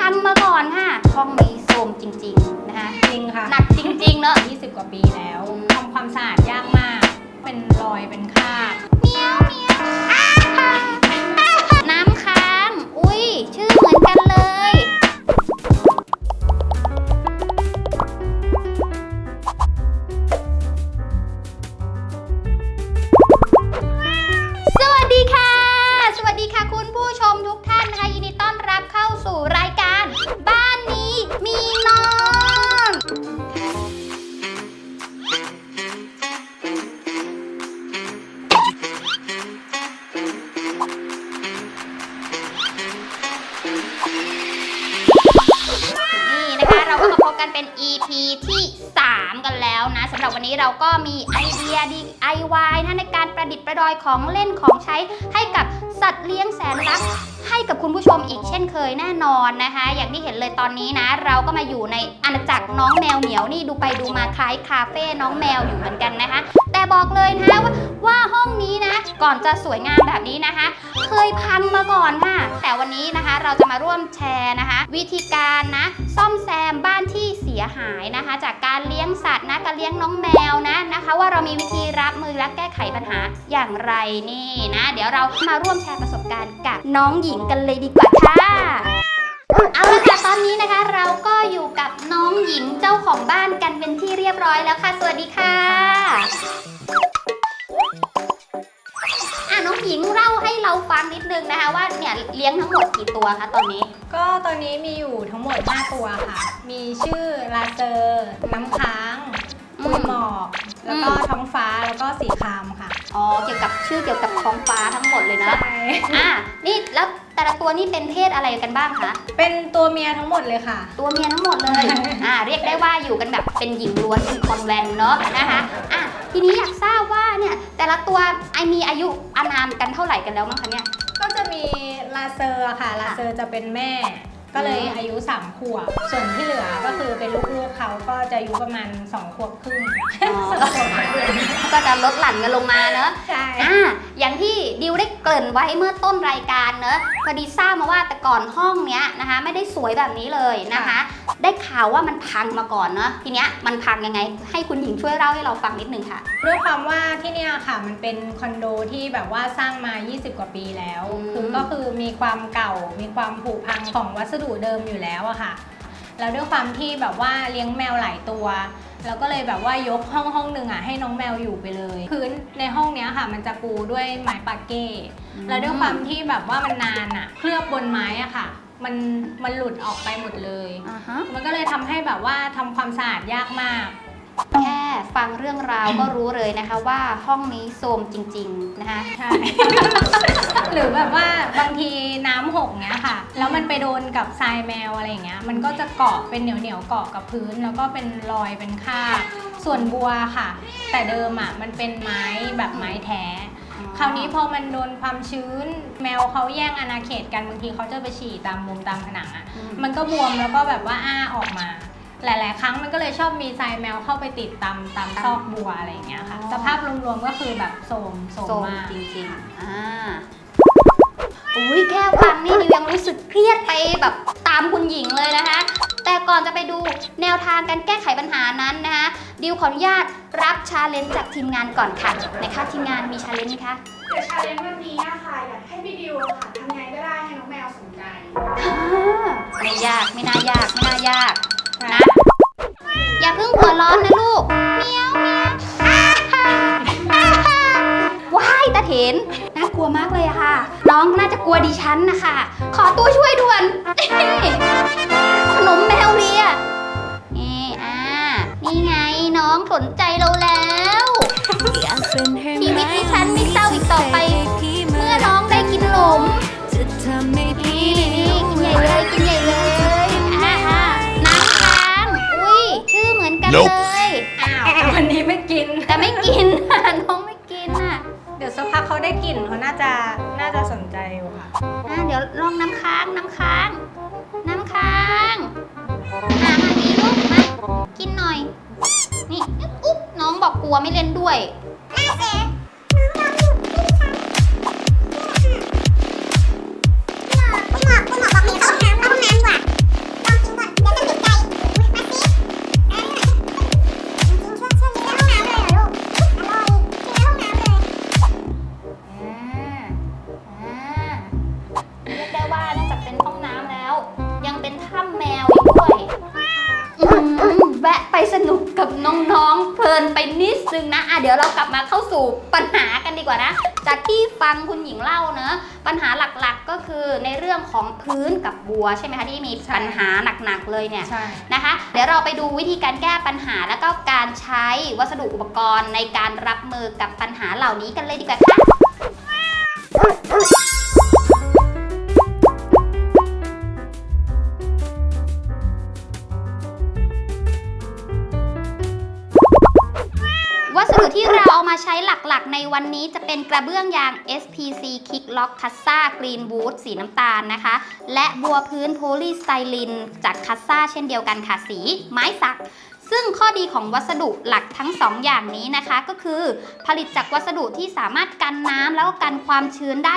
พังมาก่อนค่ะ ห้องนี้โทรมจริง ๆ นะคะ จริงค่ะหนักจริง ๆ เนอะ 20 กว่าปีแล้วอืมทำความสะอาดยากมาก เป็นรอยเป็นคราบน้ นะคะ เราก็มาพบกันเป็น EP ที่ 3 กันแล้วนะสำหรับวันนี้เราก็มีไอเดีย DIY นะในการประดิษฐ์ประดอยของเล่นของใช้ให้กับสัตว์เลี้ยงแสนรักให้กับคุณผู้ชมอีกเช่นเคยแน่นอนนะคะ อย่างที่เห็นเลยตอนนี้นะ เราก็มาอยู่ในอาณาจักรน้องแมวเหมียวนี่ดูไปดูมาคล้ายคาเฟ่น้องแมวอยู่เหมือนกันนะคะ บอกเลยนะว่าว่าห้องนี้นะ ก่อนจะสวยงามแบบนี้นะคะ เคยพังมาก่อนค่ะ แต่วันนี้นะคะเราจะมาร่วมแชร์นะคะ วิธีการนะ ซ่อมแซมบ้านที่เสียหายนะคะ จากการเลี้ยงสัตว์นะการเลี้ยงน้องแมวนะนะคะ ว่าเรามีวิธีรับมือและแก้ไขปัญหาอย่างไรนี่นะ เดี๋ยวเรามาร่วมแชร์ประสบการณ์กับน้องหญิงกันเลยดีกว่าค่ะเอาละค่ะตอนนี้นะคะ เราก็อยู่กับน้องหญิงเจ้าของบ้านกันเป็นที่เรียบร้อยแล้วค่ะ สวัสดีค่ะ กี่ตัวคะตอนนี้ ก็ตอนนี้มีอยู่ทั้งหมด 5 ตัวค่ะ มีชื่อลาเซอร์ น้ำค้างอืม ปุยหมอก แล้วก็อืมท้องฟ้าแล้วก็สีครามค่ะอ๋อเกี่ยวกับชื่อเกี่ยวกับท้องฟ้าทั้งหมดเลยนะ ใช่อะนี่แล้วแต่ละตัวนี่เป็นเพศอะไรกันบ้างคะ เป็นตัวเมียทั้งหมดเลยค่ะ ตัวเมียทั้งหมดเลย อ่า เรียกได้ว่าอยู่กันแบบเป็นหญิงล้วนเป็นคอนแวนต์เนาะนะคะ อะ ทีนี้อยากทราบว่าเนี่ยแต่ละตัวไอมีอายุอานามกันเท่าไหร่กันแล้วมั้งคะเนี่ย ก็จะมี ลาเซอร์ค่ะลาเซอร์จะเป็นแม่ ก็เลยอืมอายุ3ขวบ ส่วนที่เหลือก็คือเป็นลูกๆเขาก็จะอายุประมาณ2ขวบครึ่งอ๋อ สองขวบครึ่งก็จะลดหลั่นกันลงมาเนอะ ใช่ อ่าอย่างที่ดิวได้เกริ่นไว้เมื่อต้นรายการเนอะพอดีทราบมาว่าแต่ก่อนห้องเนี้ยนะคะ ไม่ได้สวยแบบนี้เลยนะคะ ได้ข่าวว่ามันพังมาก่อนเนอะทีเนี้ยมันพังยังไง ให้คุณหญิงช่วยเล่าให้เราฟังนิดนึงค่ะ ด้วยความว่าที่เนี่ยค่ะมันเป็นคอนโดที่แบบว่าสร้างมา 20 กว่าปีแล้ว อืม คือก็คือมีความเก่า มีความผุพังของวัสดุเดิมอยู่แล้วอะค่ะแล้วด้วยความที่แบบว่าเลี้ยงแมวหลายตัวเราก็เลยแบบว่ายกห้องห้องหนึ่งอะให้น้องแมวอยู่ไปเลย พื้นในห้องเนี้ยค่ะ มันจะปูด้วยไม้ปาเก้แล้วด้วยความที่แบบว่ามันนานอะเคลือบบนไม้อะค่ะ มันมันหลุดออกไปหมดเลยอ่าฮะมันก็เลยทำให้แบบว่าทำความสะอาดยากมาก แค่ฟังเรื่องราวก็รู้เลยนะคะว่าห้องนี้โทรมจริง ๆ นะคะใช่ หรือแบบว่าบางทีน้ำหกเงี้ยค่ะ แล้วมันไปโดนกับทรายแมวอะไรอย่างเงี้ย มันก็จะเกาะเป็นเหนียวเหนียวๆเกาะกับพื้น แล้วก็เป็นรอยเป็นคราบส่วนบัวค่ะ แต่เดิมอะมันเป็นไม้แบบไม้แท้ คราวนี้พอมันโดนความชื้นแมวเขาแย่งอาณาเขตกันบางทีเขาจะไปฉี่ตามมุมตามผนังอะอืมมันก็บวมแล้วก็แบบว่าอ้าออกมา หลาย ๆ ครั้งมันก็เลยชอบมีทรายแมวเข้าไปติดตามตามซอกบัวอะไรอย่างเงี้ยค่ะ อ๋อ สภาพรวมๆก็คือแบบโทรมโทรมโทรมมาก จริงๆอ่า อุ้ยแค่ฟังนี่ดิวยังรู้สึกเครียดไปแบบตามคุณหญิงเลยนะคะ แต่ก่อนจะไปดูแนวทางการแก้ไขปัญหานั้นนะคะดิวขออนุญาตรับชาเลนจ์จากทีมงานก่อนค่ะไหนคะทีมงานมีชาเลนจ์ไหมคะเดี๋ยวชาเลนจ์วันนี้อะค่ะอยากให้พี่ดิวอะค่ะทำไงก็ได้ให้น้องแมวสนใจอ่าไม่ยากไม่น่ายากไม่น่ายากค่ะนะ อย่าเพิ่งหัวร้อนนะลูกเมียวเมียวอ่าฮ่าอ่าฮ่าว้ายตาเถนน่ากลัวมากเลยอะค่ะ น้องน่าจะกลัวดิฉันนะคะ ขอตัวช่วยด่วนขนมแมวเลียนี่อ่านี่ไงน้องสนใจเราแล้วชีวิตดิฉันไม่เศร้าอีกต่อไป เมื่อน้องได้กินขนมจะทำให้ดีนี่นี่กินใหญ่เลยกินใหญ่เลยอ่าอ่าน้ำค้างอุ้ยชื่อเหมือนกันเลย เขาได้กลิ่นเขาน่าจะน่าจะสนใจอยู่ค่ะ อะเดี๋ยวลองน้ำค้างน้ำค้าง น้ำค้างอะมาดีลูกมากินหน่อย นี่อุ๊บน้องบอกกลัวไม่เล่นด้วย ลินไปนิดนึงนะอะเดี๋ยวเรากลับมาเข้าสู่ปัญหากันดีกว่านะ จากที่ฟังคุณหญิงเล่าเนอะปัญหาหลักๆก็คือในเรื่องของพื้นกับบัวใช่ไหมคะที่มีปัญหาหนักๆเลยเนี่ยใช่ นะคะ เดี๋ยวเราไปดูวิธีการแก้ปัญหาแล้วก็การใช้วัสดุอุปกรณ์ในการรับมือกับปัญหาเหล่านี้กันเลยดีกว่าค่ะ ใช้หลักๆ ในวันนี้จะเป็นกระเบื้องยาง SPC Kick Lock c a s s a Green Wood สีน้ำตาลนะคะ และบัวพื้นโพลีสไตลินจากคัสซาเช่นเดียวกันค่ะสีไม้สัก ซึ่งข้อดีของวัสดุหลักทั้ง2ออย่างนี้นะคะ ก็คือผลิตจากวัสดุที่สามารถกันน้ำแล้วก็กันความชื้นได้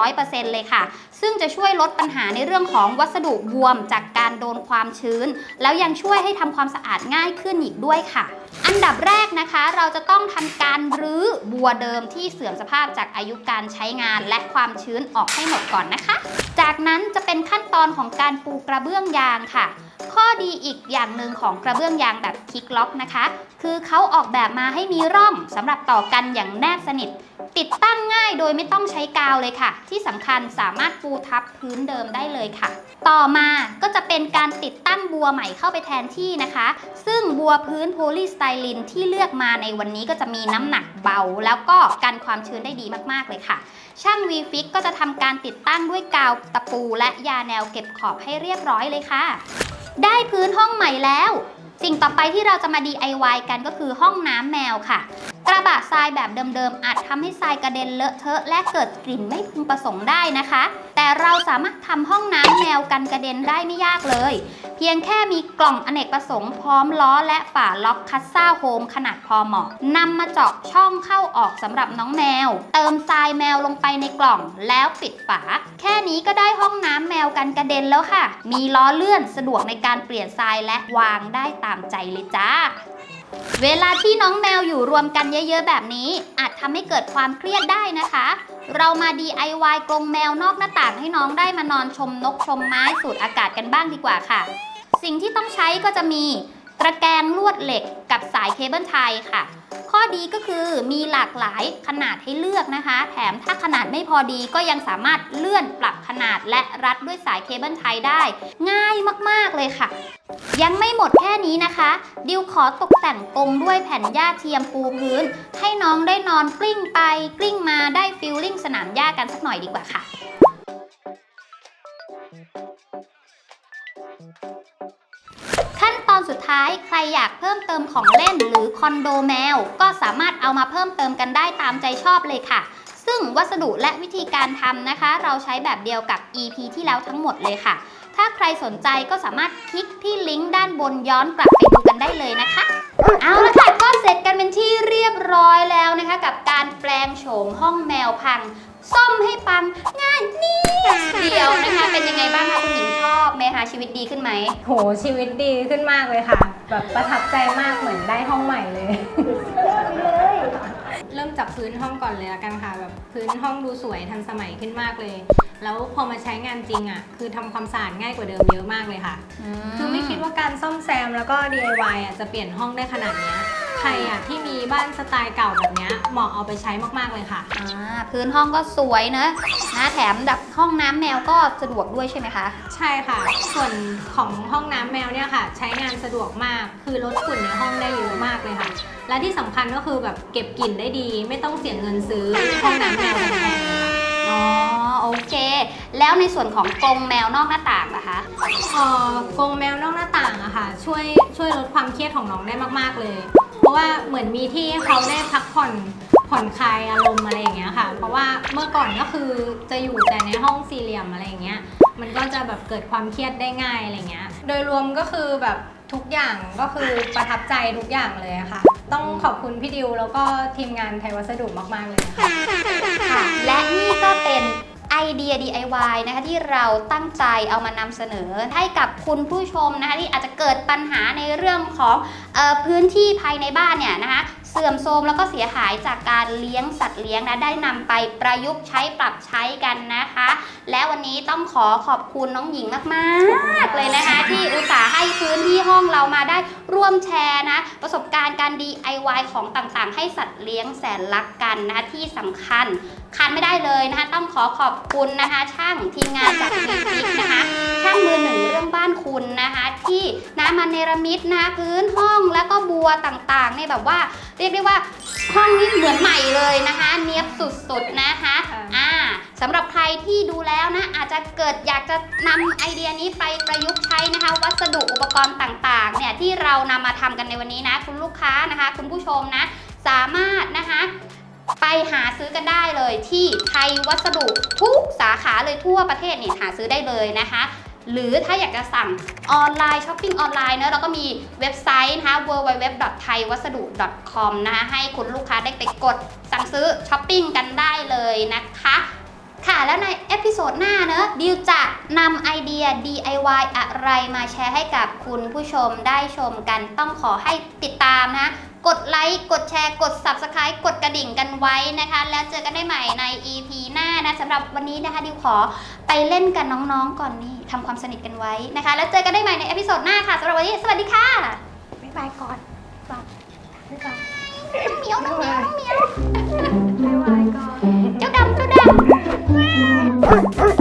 100%เลยค่ะ ซึ่งจะช่วยลดปัญหาในเรื่องของวัสดุบวมจากการโดนความชื้น แล้วยังช่วยให้ทำความสะอาดง่ายขึ้นอีกด้วยค่ะ อันดับแรกนะคะเราจะต้องทำการรื้อบัวเดิมที่เสื่อมสภาพจากอายุการใช้งานและความชื้นออกให้หมดก่อนนะคะ จากนั้นจะเป็นขั้นตอนของการปูกระเบื้องยางค่ะ ข้อดีอีกอย่างหนึ่งของกระเบื้องยางแบบคลิกล็อกนะคะ คือเขาออกแบบมาให้มีร่องสำหรับต่อกันอย่างแนบสนิท ติดตั้งง่ายโดยไม่ต้องใช้กาวเลยค่ะ ที่สำคัญสามารถปูทับพื้นเดิมได้เลยค่ะ ต่อมาก็จะเป็นการติดตั้งบัวใหม่เข้าไปแทนที่นะคะ ซึ่งบัวพื้นโพลีสไตลินที่เลือกมาในวันนี้ก็จะมีน้ำหนักเบา แล้วก็กันความชื้นได้ดีมากๆเลยค่ะ ช่าง v f i x ก็จะทำการติดตั้งด้วยกาวตะปู และยาแนวเก็บขอบให้เรียบร้อยเลยค่ะ ได้พื้นห้องใหม่แล้ว สิ่งต่อไปที่เราจะมา DIY กันก็คือห้องน้ำแมวค่ะ ระบะทรายแบบเดิมๆอาจทำให้ทรายกระเด็นเลอะเทอะและเกิดกลิ่นไม่พึงประสงค์ได้นะคะ แต่เราสามารถทำห้องน้ำแมวกันกระเด็นได้ไม่ยากเลย เพียงแค่มีกล่องอเนกประสงค์พร้อมล้อและฝาล็อกคัสซ่าโฮมขนาดพอเหมาะนำมาเจาะช่องเข้าออกสำหรับน้องแมว เติมทรายแมวลงไปในกล่องแล้วปิดฝา แค่นี้ก็ได้ห้องน้ำแมวกันกระเด็นแล้วค่ะ มีล้อเลื่อนสะดวกในการเปลี่ยนทรายและวางได้ตามใจเลยจ้า เวลาที่น้องแมวอยู่รวมกันเยอะๆ แบบนี้ อาจทำให้เกิดความเครียดได้นะคะ เรามา DIY กรงแมวนอกหน้าต่างให้น้องได้มานอนชมนกชมไม้สูดอากาศกันบ้างดีกว่าค่ะ สิ่งที่ต้องใช้ก็จะมีตะแกรงลวดเหล็กกับสายเคเบิลไทยค่ะ ข้อดีก็คือมีหลากหลายขนาดให้เลือกนะคะ แถมถ้าขนาดไม่พอดีก็ยังสามารถเลื่อนปรับขนาดและรัดด้วยสายเคเบิลไทยได้ ง่ายมากๆเลยค่ะ ยังไม่หมดแค่นี้นะคะดิวขอตกแต่งกรงด้วยแผ่นหญ้าเทียมปูพื้น ให้น้องได้นอนกลิ้งไปกลิ้งมาได้ฟิลลิ่งสนามหญ้ากันสักหน่อยดีกว่าค่ะ ท้ายใครอยากเพิ่มเติมของเล่นหรือคอนโดแมว ก็สามารถเอามาเพิ่มเติมกันได้ตามใจชอบเลยค่ะ ซึ่งวัสดุและวิธีการทำนะคะ เราใช้แบบเดียวกับ EP ที่แล้วทั้งหมดเลยค่ะ ถ้าใครสนใจก็สามารถคลิกที่ลิงก์ด้านบนย้อนกลับไปดูกันได้เลยนะคะ เอาละค่ะก็เสร็จกันเป็นที่เรียบร้อยแล้วนะคะ กับการแปลงโฉมห้องแมวพัง ซ่อมให้ปังง่ายนิดเดียวนะคะ เป็นยังไงบ้างคะคุณหญิงชอบไหมคะชีวิตดีขึ้นไหม โหชีวิตดีขึ้นมากเลยค่ะ แบบประทับใจมากเหมือนได้ห้องใหม่เลย เริ่มจากพื้นห้องก่อนเลยละกันค่ะ แบบพื้นห้องดูสวยทันสมัยขึ้นมากเลย แล้วพอมาใช้งานจริงอะ คือทำความสะอาดง่ายกว่าเดิมเยอะมากเลยค่ะ คือไม่คิดว่าการซ่อมแซมแล้วก็ DIY อะจะเปลี่ยนห้องได้ขนาดเนี้ย ใครอะที่มีบ้านสไตล์เก่าแบบเนี้ยเหมาะเอาไปใช้มากๆเลยค่ะ อ่าพื้นห้องก็สวยนะนะแถมแบบห้องน้ำแมวก็สะดวกด้วยใช่ไหมคะ ใช่ค่ะ ส่วนของห้องน้ำแมวเนี่ยค่ะ ใช้งานสะดวกมาก คือลดฝุ่นในห้องได้เยอะมากเลยค่ะ และที่สำคัญก็คือแบบเก็บกลิ่นได้ดี ไม่ต้องเสียเงินซื้อห้องน้ำแมวแพงๆเลยค่ะอ๋อ โอเค แล้วในส่วนของกรงแมวนอกหน้าต่างนะคะ เอ่อกรงแมวนอกหน้าต่างอะค่ะ ช่วยช่วยลดความเครียดของน้องได้มาก ๆ เลยเพราะว่าเหมือนมีที่ให้เขาได้พักผ่อนผ่อนคลายอารมณ์อะไรอย่างเงี้ยค่ะ เพราะว่าเมื่อก่อนก็คือจะอยู่แต่ในห้องสี่เหลี่ยมอะไรอย่างเงี้ย มันก็จะแบบเกิดความเครียดได้ง่ายอะไรเงี้ย โดยรวมก็คือแบบทุกอย่างก็คือประทับใจทุกอย่างเลยค่ะ ต้องขอบคุณพี่ดิวแล้วก็ทีมงานไทยวัสดุมาก ๆ เลยนะคะค่ะ และนี่ก็เป็น ไอเดีย DIY นะคะที่เราตั้งใจเอามานำเสนอ ให้กับคุณผู้ชมนะคะที่อาจจะเกิดปัญหาในเรื่องของออพื้นที่ภายในบ้านเนี่ยนะคะ เสื่อมโทรมแล้วก็เสียหายจากการเลี้ยงสัตว์เลี้ยงนะได้นำไปประยุกต์ใช้ปรับใช้กันนะคะ และวันนี้ต้องขอขอบคุณน้องหญิงมากๆเลยนะคะ ที่อุตส่าห์ให้พื้นที่ห้องเรามาได้ร่วมแชร์นะ ประสบการณ์การ DIY ของต่างๆ ให้สัตว์เลี้ยงแสนรักกันนะที่สำคัญขาดไม่ได้เลยนะคะ ต้องขอขอบคุณนะคะ ช่างทีมงานจากวีพิกนะคะ ช่างมือหนึ่งเรื่องบ้านคุณนะคะ ที่นะมาเนรมิตนะคะพื้นห้องแล้วก็บัวต่างๆเนี่ยแบบว่า รียกได้ว่าห้องนี้เหมือนใหม่เลยนะคะ เนียบสุดๆนะคะค่ะอ่าสำหรับใครที่ดูแล้วนะ อาจจะเกิดอยากจะนำไอเดียนี้ไปประยุกต์ใช้นะคะ วัสดุอุปกรณ์ต่างๆเนี่ยที่เรานำมาทำกันในวันนี้นะ คุณลูกค้านะคะ คุณผู้ชมนะ สามารถนะคะไปหาซื้อกันได้เลยที่ไทยวัสดุทุกสาขาเลยทั่วประเทศนี่หาซื้อได้เลยนะคะ หรือถ้าอยากจะสั่งออนไลน์ช้อปปิ้งออนไลน์เนอะเราก็มีเว็บไซต์นะคะ www.thaiwasadu.com นะคะให้คุณลูกค้าได้ไปกดสั่งซื้อช้อปปิ้งกันได้เลยนะคะค่ะ แล้วในเอพิโซดหน้าเนอะดิวจะนำไอเดีย DIY อะไรมาแชร์ให้กับคุณผู้ชมได้ชมกันต้องขอให้ติดตามนะ กดไลค์ กดแชร์ กด Subscribe กดกระดิ่งกันไว้นะคะ แล้วเจอกันได้ใหม่ใน EP หน้านะสำหรับวันนี้นะคะดิวขอไปเล่นกับน้องๆก่อนนี่ทำความสนิทกันไว้นะคะ แล้วเจอกันได้ใหม่ในเอพิโซดหน้าค่ะสำหรับวันนี้สวัสดีค่ะบ๊ายบายก่อนก่อนบ๊ายบายน้องเหมียวน้องเหมียวน้องเหมียวบ๊ายบายก่อนเจ้าดำเจ้าดำ